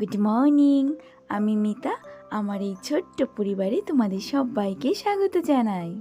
Good morning আমি মিতা, আমার এই ছোট্ট পরিবারে তোমাদের সবাইকে স্বাগত জানাই।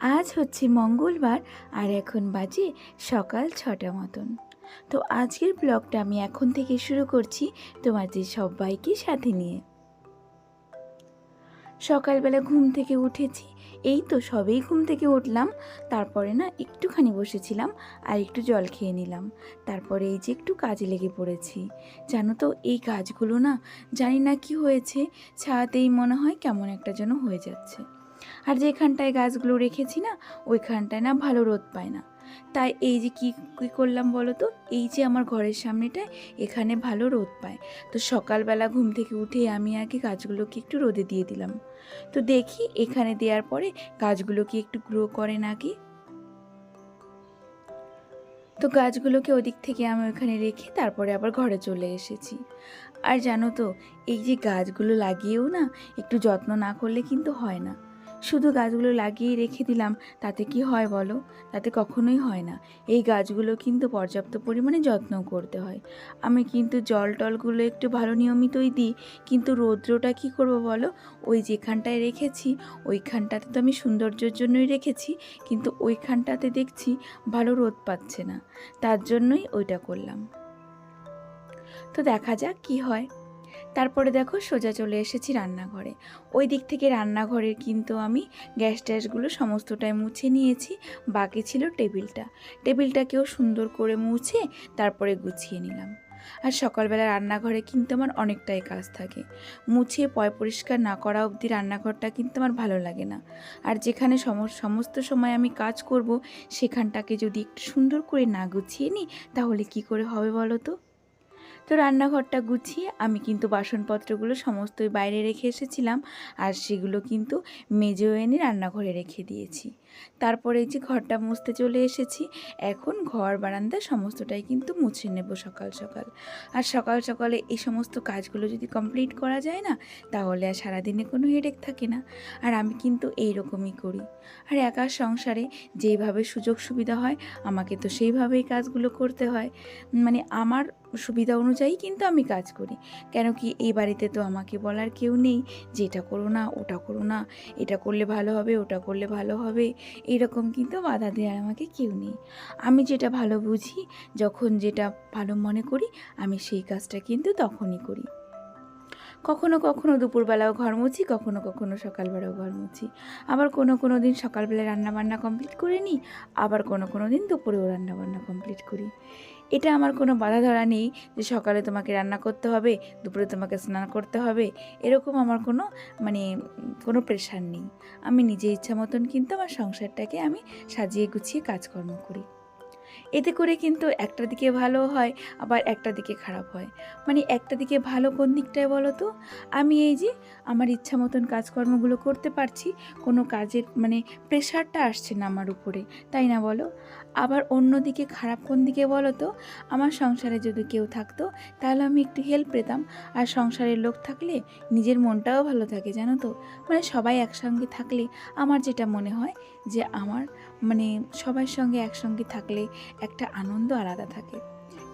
আজ হচ্ছে মঙ্গলবার আর এখন বাজে সকাল ছটা মতন। তো আজকের ব্লগটা আমি এখন থেকে শুরু করছি তোমাদের সবাইকে সাথে নিয়ে। সকালবেলা ঘুম থেকে উঠেছি। এই তো সবেই ঘুম থেকে উঠলাম। তারপরে না একটুখানি বসেছিলাম আর একটু জল খেয়ে নিলাম। তারপরে এই যে একটু কাজে লেগে পড়েছি। জানো তো এই কাজগুলো না জানি না কি হয়েছে, ছায়াতেই মনে হয় কেমন একটা যেন হয়ে যাচ্ছে। আর যেখানটায় গাছগুলো রেখেছি না, ওইখানটায় না ভালো রোদ পায় না। তাই এই যে কি, কী করলাম বলো তো? এই যে আমার ঘরের সামনেটায় এখানে ভালো রোদ পায়। তো সকালবেলা ঘুম থেকে উঠে আমি আগে গাছগুলোকে একটু রোদে দিয়ে দিলাম। তো দেখি এখানে দেওয়ার পরে গাছগুলো কি একটু গ্রো করে নাকি? তো গাছগুলোকে ওদিক থেকে আমি ওখানে রেখে তারপরে আবার ঘরে চলে এসেছি। আর জানো তো, এই যে গাছগুলো লাগিয়েও না একটু যত্ন না করলে কিন্তু হয় না। শুধু গাছগুলো লাগিয়ে রেখে দিলাম, তাতে কি হয় বলো? তাতে কখনোই হয় না। এই গাছগুলো কিন্তু পর্যাপ্ত পরিমাণে যত্ন করতে হয়। আমি কিন্তু জল টলগুলো একটু ভালো নিয়মিতই দিই, কিন্তু রৌদ্রটা কি করব বলো? ওই যেখানটায় রেখেছি, ওইখানটাতে তো আমি সৌন্দর্যের জন্যই রেখেছি, কিন্তু ওইখানটাতে দেখছি ভালো রোদ পাচ্ছে না। তার জন্যই ওইটা করলাম। তো দেখা যাক কি হয়। তারপরে দেখো সোজা চলে এসেছি রান্নাঘরে। ওই দিক থেকে রান্নাঘরের কিন্তু আমি গ্যাস ট্যাসগুলো সমস্তটাই মুছে নিয়েছি, বাকি ছিল টেবিলটা। টেবিলটাকেও সুন্দর করে মুছে তারপরে গুছিয়ে নিলাম। আর সকালবেলা রান্নাঘরে কিন্তু আমার অনেকটাই কাজ থাকে। মুছে পয় পরিষ্কার না করা অবধি রান্নাঘরটা কিন্তু আমার ভালো লাগে না। আর যেখানে সম- সমস্ত সময় আমি কাজ করব, সেখানটাকে যদি একটু সুন্দর করে না গুছিয়ে নিই, তাহলে কি করে হবে বলো তো? তো রান্নাঘরটা গুছিয়ে আমি কিন্তু বাসনপত্রগুলো সমস্তই বাইরে রেখে এসেছিলাম আর সেগুলো কিন্তু মেজেও এনে রান্নাঘরে রেখে দিয়েছি। তারপরে এই যে ঘরটা মুছতে চলে এসেছি। এখন ঘর, বারান্দা সমস্তটাই কিন্তু মুছে নেব সকাল সকাল। আর সকাল, সকালে এই সমস্ত কাজগুলো যদি কমপ্লিট করা যায় না, তাহলে আর সারাদিনে কোনো হেডেক থাকে না। আর আমি কিন্তু এই রকমই করি। আর একার সংসারে যেইভাবে সুযোগ সুবিধা হয়, আমাকে তো সেইভাবেই কাজগুলো করতে হয়। মানে আমার সুবিধা অনুযায়ী কিন্তু আমি কাজ করি। কেন কি এই বাড়িতে তো আমাকে বলার কেউ নেই যে এটা করো না, ওটা করো না, এটা করলে ভালো হবে, ওটা করলে ভালো হবে। এরকম কিন্তু বাধা দেওয়ার আমাকে কেউ নেই। আমি যেটা ভালো বুঝি, যখন যেটা ভালো মনে করি, আমি সেই কাজটা কিন্তু তখনই করি। কখনো কখনো দুপুরবেলাও ঘর মুছি, কখনো কখনো সকালবেলাও ঘর মুছি। আবার কোনো কোনো দিন সকালবেলা রান্নাবান্না কমপ্লিট করে নিই, আবার কোনো কোনো দিন দুপুরেও রান্নাবান্না কমপ্লিট করি। এটা আমার কোনো বাধা ধরা নেই যে সকালে তোমাকে রান্না করতে হবে, দুপুরে তোমাকে স্নান করতে হবে, এরকম আমার কোনো মানে কোনো প্রেশার নেই। আমি নিজে ইচ্ছা মতন কিন্তু আমার সংসারটাকে আমি সাজিয়ে গুছিয়ে কাজকর্ম করি। এতে করে কিন্তু একটা দিকে ভালো হয়, আবার একটা দিকে খারাপ হয়। মানে একটা দিকে ভালো কোন দিকটায় বলো তো? আমি এই যে আমার ইচ্ছা মতন কাজকর্মগুলো করতে পারছি, কোনো কাজের মানে প্রেশারটা আসছে না আমার উপরে, তাই না বলো? আবার অন্যদিকে খারাপ কোন দিকে বলো তো? আমার সংসারে যদি কেউ থাকতো, তাহলে আমি একটু হেল্প পেতাম। আর সংসারের লোক থাকলে নিজের মনটাও ভালো থাকে, জানো তো? মানে সবাই একসঙ্গে থাকলে আমার যেটা মনে হয় যে আমার মানে সবার সঙ্গে একসঙ্গে থাকলে একটা আনন্দ আলাদা থাকে।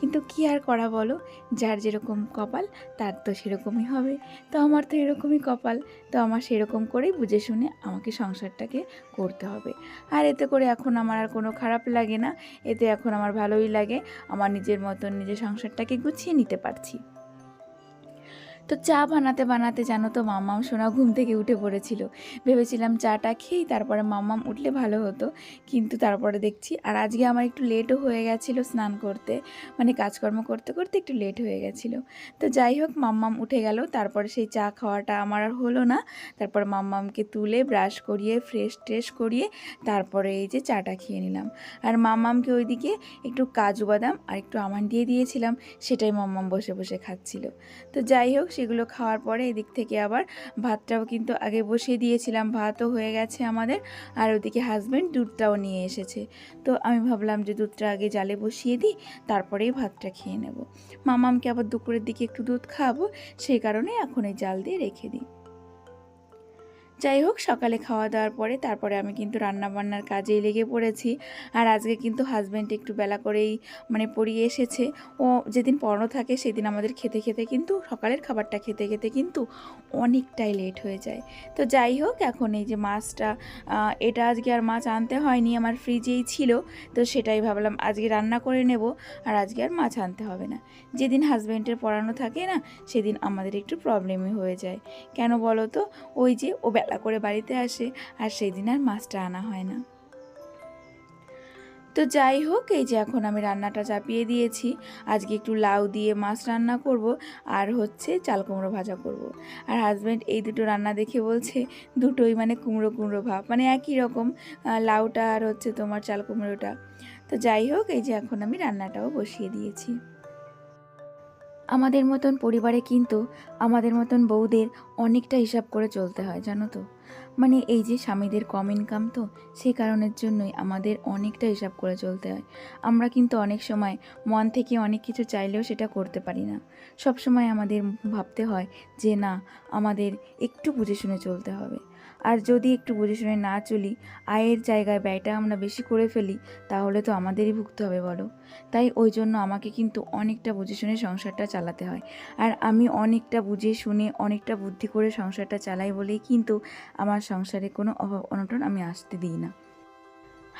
কিন্তু কি আর করা বলো? যার যেরকম কপাল, তার তো সেরকমই হবে। তো আমার তো এরকমই কপাল, তো আমার সেরকম করেই বুঝে শুনে আমাকে সংসারটাকে করতে হবে। আর এতে করে এখন আমার আর কোনো খারাপ লাগে না, এতে এখন আমার ভালোই লাগে, আমার নিজের মতন নিজের সংসারটাকে গুছিয়ে নিতে পারছি। তো চা বানাতে বানাতে জানো তো মাম্মাম সোনা ঘুম থেকে উঠে পড়েছিল। ভেবেছিলাম চাটা খেয়েই তারপরে মাম্মাম উঠলে ভালো হতো। কিন্তু তারপরে দেখছি, আর আজকে আমার একটু লেটও হয়ে গেছিল স্নান করতে। মানে কাজকর্ম করতে করতে একটু লেট হয়ে গেছিল। তো যাই হোক মাম্মাম উঠে গেল। তারপরে সেই চা খাওয়াটা আমার আর হলো না। তারপর মাম্মামকে তুলে ব্রাশ করিয়ে ফ্রেশ ট্রেশ করিয়ে তারপরে এই যে চাটা খেয়ে নিলাম। আর মাম্মামকে ওইদিকে একটু কাজু বাদাম আর একটু আমান দিয়ে দিয়েছিলাম। সেটাই মাম্মাম বসে বসে খাচ্ছিল। তো যাই হোক সেগুলো খাওয়ার পরে এদিক থেকে আবার ভাতটাও কিন্তু আগে বসিয়ে দিয়েছিলাম। ভাতও হয়ে গেছে আমাদের। আর ওদিকে হাজব্যান্ড দুধটাও নিয়ে এসেছে। তো আমি ভাবলাম যে দুধটা আগে জালে বসিয়ে দিই, তারপরেই ভাতটা খেয়ে নেব। মামামকে আবার দুপুরের দিকে একটু দুধ খাওয়াবো, সেই কারণে এখন এই জাল দিয়ে রেখে দিই। যাই হোক, সকালে খাওয়া দাওয়ার পরে তারপরে আমি কিন্তু রান্না বান্নার কাজেই লেগে পড়েছি। আর আজকে কিন্তু হাজব্যান্ড একটু বেলা করেই মানে পড়িয়ে এসেছে। ও যেদিন পড়ানো থাকে সেদিন আমাদের খেতে খেতে কিন্তু, সকালের খাবারটা খেতে খেতে কিন্তু অনেকটাই লেট হয়ে যায়। তো যাই হোক, এখন এই যে মাছটা এটা আজকে আর মাছ আনতে হয়নি, আমার ফ্রিজেই ছিল। তো সেটাই ভাবলাম আজকে রান্না করে নেব, আর আজকে আর মাছ আনতে হবে না। যেদিন হাজব্যান্ডের পড়ানো থাকে না, সেদিন আমাদের একটু প্রবলেমই হয়ে যায়। কেন বলো তো? ওই যে ও বেলা করে বাড়িতে আসে আর সেদিন আর মাছটা আনা হয় না। তো যাই হোক, এই যে এখন আমি রান্নাটা চাপিয়ে দিয়েছি। আজকে একটু লাউ দিয়ে মাছ রান্না করব আর হচ্ছে চাল কুমড়ো ভাজা করব। আর হাজব্যান্ড এই দুটো রান্না দেখে বলছে, দুটোই মানে কুমড়ো কুমড়ো ভাব মানে একই রকম লাউটা আর হচ্ছে তোমার চাল কুমড়োটা। তো যাই হোক, এই যে এখন আমি রান্নাটাও বসিয়ে দিয়েছি। আমাদের মতন পরিবারে কিন্তু আমাদের মতন বউদের অনেকটা হিসাব করে চলতে হয় জানো তো? মানে এই যে স্বামীদের কম ইনকাম তো, সেই কারণের জন্যই আমাদের অনেকটা হিসাব করে চলতে হয়। আমরা কিন্তু অনেক সময় মন থেকে অনেক কিছু চাইলেও সেটা করতে পারি না। সব সময় আমাদের ভাবতে হয় যে না, আমাদের একটু বুঝে শুনে চলতে হবে। আর যদি একটু বুঝে শুনে না চলি, আয়ের জায়গায় ব্যয়টা আমরা বেশি করে ফেলি, তাহলে তো আমাদেরই ভুগতে হবে বলো। তাই ওই জন্য আমাকে কিন্তু অনেকটা বুঝে শুনে সংসারটা চালাতে হয়। আর আমি অনেকটা বুঝে শুনে, অনেকটা বুদ্ধি করে সংসারটা চালাই বলেই কিন্তু আমার সংসারে কোনো অভাব অনটন আমি আসতে দিই না।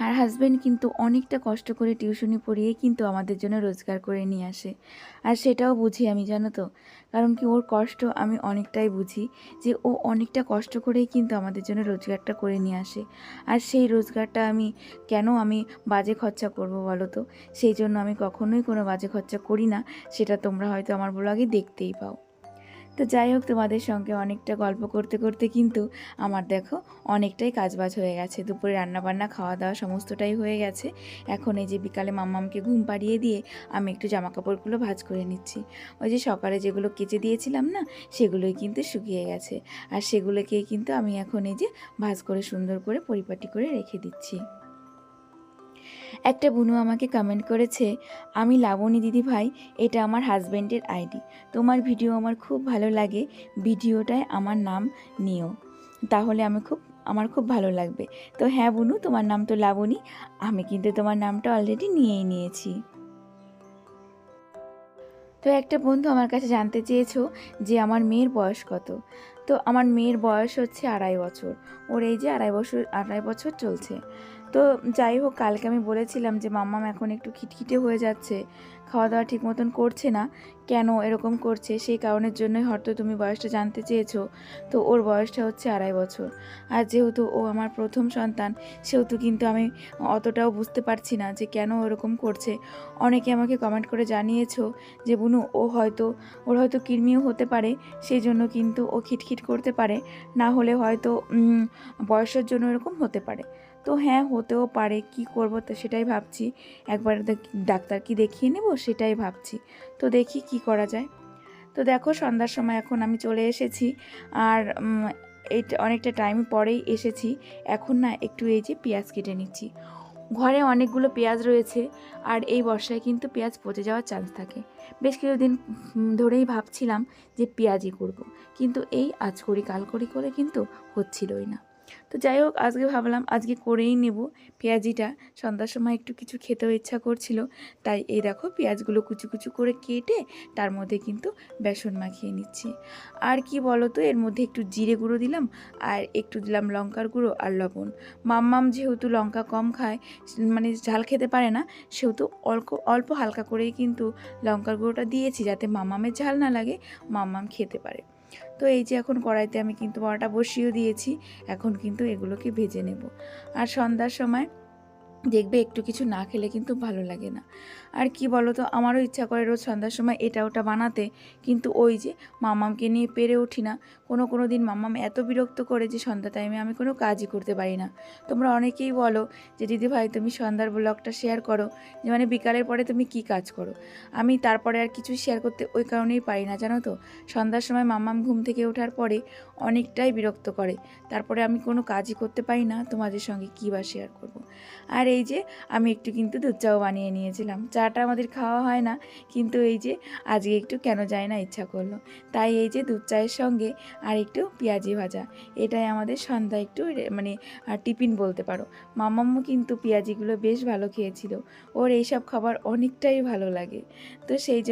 আর হাজব্যান্ড কিন্তু অনেকটা কষ্ট করে টিউশনি পড়িয়ে কিন্তু আমাদের জন্য রোজগার করে নিয়ে আসে। আর সেটাও বুঝি আমি, জানো তো? কারণ কি ওর কষ্ট আমি অনেকটাই বুঝি যে ও অনেকটা কষ্ট করেই কিন্তু আমাদের জন্য রোজগারটা করে নিয়ে আসে। আর সেই রোজগারটা আমি কেন আমি বাজে খরচা করব বলো তো? সেই জন্য আমি কখনোই কোনো বাজে খরচা করি না, সেটা তোমরা হয়তো আমার ব্লগে দেখতেই পাও। তো যাই হোক, তোমাদের সঙ্গে অনেকটা গল্প করতে করতে কিন্তু আমার দেখো অনেকটাই কাজবাজ হয়ে গেছে। দুপুরে রান্নাবান্না খাওয়া দাওয়া সমস্তটাই হয়ে গেছে। এখন এই যে বিকালে মাম্মামকে ঘুম পাড়িয়ে দিয়ে আমি একটু জামা কাপড়গুলো ভাঁজ করে নিচ্ছি। ওই যে সকালে যেগুলো কেচে দিয়েছিলাম না, সেগুলোই কিন্তু শুকিয়ে গেছে। আর সেগুলোকে কিন্তু আমি এখন এই যে ভাঁজ করে সুন্দর করে পরিপাটি করে রেখে দিচ্ছি। একটা বুনু আমাকে কমেন্ট করেছে, আমি লাবণী দিদি ভাই, এটা আমার হাজব্যান্ডের আইডি তোমার ভিডিও আমার খুব ভালো লাগে, ভিডিওটায় আমার নাম নিও। তাহলে আমি খুব, আমার খুব ভালো লাগবে। তো হ্যাঁ বুনু, তোমার নাম তো লাবণী, আমি কিন্তু তোমার নামটা অলরেডি নিয়েই নিয়েছি। তো একটা বন্ধু আমার কাছে জানতে চেয়েছো যে আমার মেয়ের বয়স কত? তো আমার মেয়ের বয়স হচ্ছে আড়াই বছর। ওর এই যে আড়াই বছর আড়াই বছর চলছে। তো যাই হোক, কালকে আমি বলেছিলাম যে, মাম্মাম, এখন একটু খিটখিটে হয়ে যাচ্ছে খাওয়া দাওয়া ঠিক মতন করছে না। কেন এরকম করছে? সেই কারণের জন্যই হয়তো তুমি বয়সটা জানতে চেয়েছো। তো ওর বয়সটা হচ্ছে আড়াই বছর। আর যেহেতু ও আমার প্রথম সন্তান, সেহেতু কিন্তু আমি অতটাও বুঝতে পারছি না যে, কেন ওরকম করছে। অনেকে আমাকে কমেন্ট করে জানিয়েছো যে, বুনু, ও হয়তো, ওর হয়তো কৃমিও হতে পারে, সেই জন্য কিন্তু ও খিটখিট করতে পারে। না হলে হয়তো বয়সের জন্য এরকম হতে পারে। তো হ্যাঁ হতেও পারে, কি করব তো সেটাই ভাবছি। একবার ডাক্তার কি দেখিয়ে নেব, সেটাই ভাবছি। তো দেখি কি করা যায়। তো দেখো, সন্ধ্যার সময় এখন আমি চলে এসেছি। আর এই অনেকটা টাইম পরেই এসেছি। এখন না একটু এই যে পেঁয়াজ কেটে নিচ্ছি। ঘরে অনেকগুলো পেঁয়াজ রয়েছে। আর এই বর্ষায় কিন্তু পেঁয়াজ পচে যাওয়ার চান্স থাকে। বেশ কিছুদিন ধরেই ভাবছিলাম যে পেঁয়াজই করব। কিন্তু এই আজ করি কাল করি করে কিন্তু হচ্ছিলই না। তো যাই হোক, আজকে ভাবলাম আজকে করেই নেব পেঁয়াজিটা। সন্ধ্যার সময় একটু কিছু খেতেও ইচ্ছা করছিল। তাই এই দেখো পেঁয়াজগুলো কুচু কুচু করে কেটে তার মধ্যে কিন্তু বেসন মাখিয়ে নিচ্ছি। আর কি বলো তো এর মধ্যে একটু জিরে গুঁড়ো দিলাম আর একটু দিলাম লঙ্কার গুঁড়ো আর লবণ। মাম্মাম যেহেতু লঙ্কা কম খায় মানে ঝাল খেতে পারে না, সেহেতু অল্প অল্প হালকা করেই কিন্তু লঙ্কার গুঁড়োটা দিয়েছি যাতে মাম্মামের ঝাল না লাগে, মাম্মাম খেতে পারে। তো এই যে এখন কড়াইতে আমি কিন্তু বড়াটা বসিয়েও দিয়েছি, এখন কিন্তু এগুলোকে ভেজে নেব। আর সন্ধ্যার সময় দেখবে একটু কিছু না খেলে কিন্তু ভালো লাগে না। আর কি বলো তো আমারও ইচ্ছা করে রোজ সন্ধ্যার সময় এটা ওটা বানাতে, কিন্তু ওই যে মামামকে নিয়ে পেরে উঠি না কোনো কোনো দিন মামাম এত বিরক্ত করে যে সন্ধ্যা টাইমে আমি কোনো কাজই করতে পারি না। তোমরা অনেকেই বলো যে দিদি ভাই তুমি সন্ধ্যার ব্লগটা শেয়ার করো। যে মানে বিকালের পরে তুমি কি কাজ করো? আমি তারপরে আর কিছু শেয়ার করতে ওই কারণেই পারি না, জানো তো? সন্ধ্যার সময় মাম্মাম ঘুম থেকে ওঠার পরে অনেকটাই বিরক্ত করে। তারপরে আমি কোনো কাজই করতে পারি না, তোমাদের সঙ্গে কী বা শেয়ার করব। আর এই যে, আমি একটু কিন্তু দুধ চাও বানিয়ে নিয়েছিলাম। চাটা আমাদের খাওয়া হয় না, কিন্তু এই যে, আজকে একটু কেন যায় না ইচ্ছা করল। তাই এই যে, দুধ চায়ের সঙ্গে আর একটু পেঁয়াজি ভাজা। এটাই আমাদের সন্ধ্যা একটু মানে টিফিন বলতে পারো। মামাম্মু কিন্তু পেঁয়াজিগুলো বেশ ভালো খেয়েছিল। ওর এইসব খাবার অনেকটাই ভালো লাগে। তো সেই